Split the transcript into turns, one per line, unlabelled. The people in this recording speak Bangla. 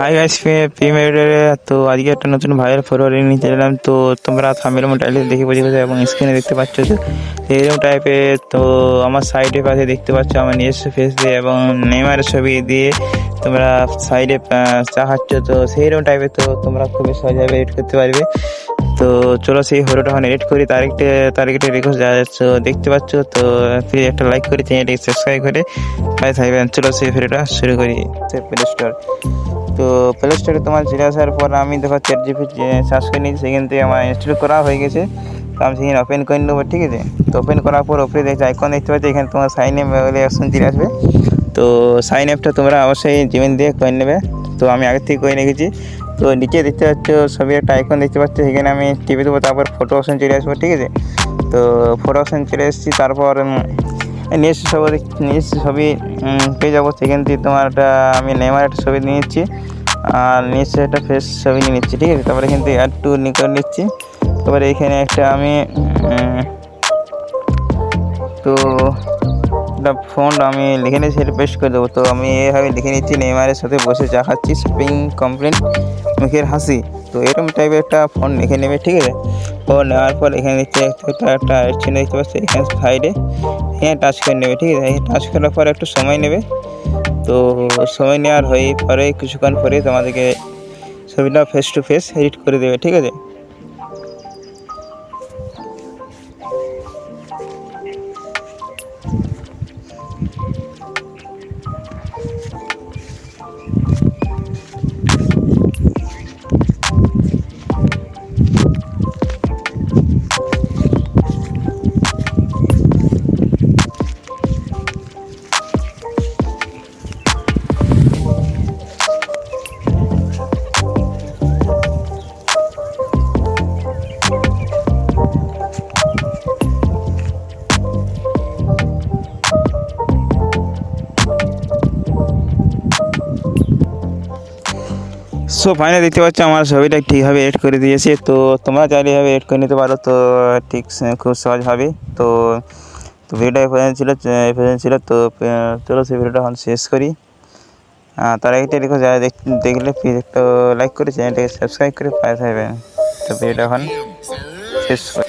হাই গাইস প্রিমিয়ারে তো আজকে একটা নতুন ভাইরাল ফরওয়ার্ড নিয়ে চলে এলাম। তো তোমরা থামের মোটাইলে দেখে বুঝে গেছো এবং স্ক্রিনে দেখতে পাচ্ছ তো এইরকম টাইপের তো আমার সাইডের পাশে দেখতে পাচ্ছ আমার নিজস্ব ফেস দিয়ে এবং নেইমারের ছবি দিয়ে তোমরা সাইডে চাহাচ্ছ তো সেইরকম টাইপের তো তোমরা খুবই সহজভাবে এডিট করতে পারবে। তো চলো সেই হরোটা এখন এডিট করি। তার একটা তার একটা রিকোয়েস্ট যা যাচ্ছে। দেখতে পাচ্ছ, তো প্লিজ একটা লাইক করে, চ্যানেলটিকে সাবস্ক্রাইব করে। পাই থাকবেন চলো সেই ভিডিওটা শুরু করি। প্লে স্টোর তো প্লে স্টোরে তোমার চলে আসার পর আমি দেখো চ্যাট জিপি সার্চ করে নিয়েছি, সেখান থেকে আমার ইনস্টল করা হয়ে গেছে। তো আমি সেখানে ওপেন করে নেব, ঠিক আছে? তো ওপেন করার পর ওপরে দেখছি আইকন দেখতে পাচ্ছি, এখানে তোমার সাইন এপ বলে অপশন চলে আসবে। তো সাইন অ্যাপটা তোমরা অবশ্যই জিমেল দিয়ে করে নেবে। তো আমি আগে থেকে করে রেখেছি। তো নিচে দেখতে পাচ্ছ ছবি একটা আইকন দেখতে পাচ্ছ, সেখানে আমি টিপে দেবো, তারপর ফটো অপশন চলে আসব, ঠিক আছে? তো ফটো অপশন চলে এসেছি, তারপর নিজস্ব ছবি নিজস্ব ছবি পেয়ে যাব। সেখান থেকে তোমার একটা, আমি নেমার একটা ছবি নিয়ে নিচ্ছি। আর নিচে একটা ফেস ছবি নিয়ে নিচ্ছি, ঠিক আছে? তারপরে এখান থেকে অ্যাড টু নিকট নিচ্ছি। তারপরে এখানে একটা আমি তো একটা ফন্ট আমি লিখে নিয়েছি, সেটা করে দেবো। তো আমি এভাবে লিখে নিচ্ছি, নেইমারের সাথে বসে চা খাচ্ছি স্প্রিং কমপ্লেন মুখের হাসি। তো এরকম টাইপের একটা ফোন লিখে নেবে, ঠিক আছে? ও নেওয়ার পর এখানে দেখতে একটা চিহ্ন দেখতে পাচ্ছি, এখানে সাইডে। এখানে টাচ করে নেবে, ঠিক আছে? টাচ করার পর একটু সময় নেবে। তো সময় নেওয়ার হয়ে পরে কিছুক্ষণ পরে তোমাদেরকে ছবিটা ফেস টু ফেস এডিট করে দেবে, ঠিক আছে? সো ফাইনে দেখতে পাচ্ছ আমার ছবিটা ঠিকভাবে এড করে দিয়েছে। তো তোমরা চাইলে এভাবে এড করে নিতে পারো। তো ঠিক খুব সহজভাবে তো তো ভিডিওটা এ পর্যন্ত ছিল এ পর্যন্ত ছিল। তো চলো সেই ভিডিওটা এখন শেষ করি। তার একটা রেখো যারা দেখ- দেখলে প্লিজ একটু লাইক করে চ্যানেলটাকে সাবস্ক্রাইব করে পায়ে থাকবেন। তো ভিডিওটা এখন শেষ করি।